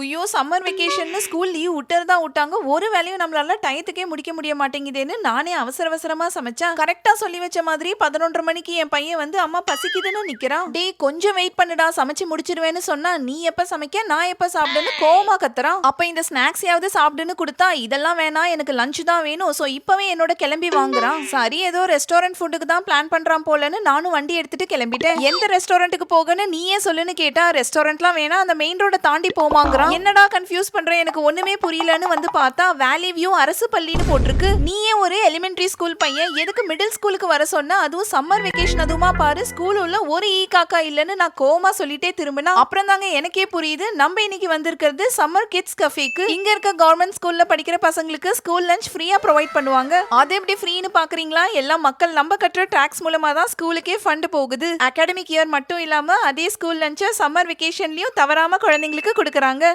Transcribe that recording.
ஐயோ சம்மர் வெக்கேஷன்னு school leave விட்டுறதா விட்டாங்க. ஒரு வேலையும் நம்மளால டயத்துக்கே முடிக்க முடிய மாட்டேங்குதேன்னு நானே அவசர அவசரமா சமைச்சேன். கரெக்டா சொல்லி வச்ச மாதிரி பதினொன்றரை மணிக்கு என் பையன் வந்து அம்மா பசிக்குதுன்னு நிக்கிறான். டேய் கொஞ்சம் வெயிட் பண்ணுடா. சமைச்சு முடிச்சிருவேன்னு சொன்னா நீ எப்ப சமைக்க நான் எப்ப சாப்பிடுன்னு கோமா கத்துறான். அப்ப இந்த ஸ்நாக்ஸையாவது சாப்பிடுன்னு கொடுத்தா இதெல்லாம் வேணாம் எனக்கு லஞ்ச் தான் வேணும். சோ இப்பவே என்னோட கிளம்பி வாங்குறான். சரி ஏதோ ரெஸ்டாரண்ட் ஃபுட்டுக்கு தான் பிளான் பண்றான் போலன்னு நானும் வண்டி எடுத்துட்டு கிளம்பிட்டேன். எந்த ரெஸ்டாரண்ட்டுக்கு போகன்னு நீயே சொல்லுன்னு கேட்டா ரெஸ்டாரண்ட்லாம் வேணா அந்த மெயின் ரோட தாண்டி போமாங்கிறான். என்னடா? கன்ஃபியூஸ் பண்றேன் எனக்கு ஒண்ணுமே புரியலன்னு வந்து பார்த்தா வேலி வியூ அரசு பள்ளின்னு போட்டிருக்கு. நீயே ஒரு எலிமெண்டரி ஸ்கூல் பையன்? எதுக்கு மிடில் ஸ்கூலுக்கு வர சொன்ன அதுவும் சம்மர் வெக்கேஷன் அதுவுமா பாரு ஸ்கூல் உள்ள ஒரு ஈ காக்கா இல்லன்னு நான் கோமா சொல்லிட்டே திரும்பினா அப்புறம் தாங்க எனக்கே புரியுது. நம்ம இன்னைக்கு வந்திருக்கிறது சம்மர் கிட்ஸ் கஃபேக்கு இங்க இருக்க கவர்மெண்ட் ஸ்கூல்ல படிக்கிற பசங்களுக்கு ஸ்கூல் லஞ்ச் ஃப்ரீயா ப்ரொவைட் பண்ணுவாங்க. அது எப்படி ஃப்ரீன்னு பாக்குறீங்களா? எல்லாம் மக்கள் நம்ம கட்டுற டாக்ஸ் மூலமா தான் ஸ்கூலுக்கே ஃபண்ட் போகுது. அகாடமிக் இயர் மட்டும் இல்லாம அதே ஸ்கூல் லஞ்ச சம்மர் வெக்கேஷன்லயும் தவறாம குழந்தைங்களுக்கு கொடுக்குறாங்க.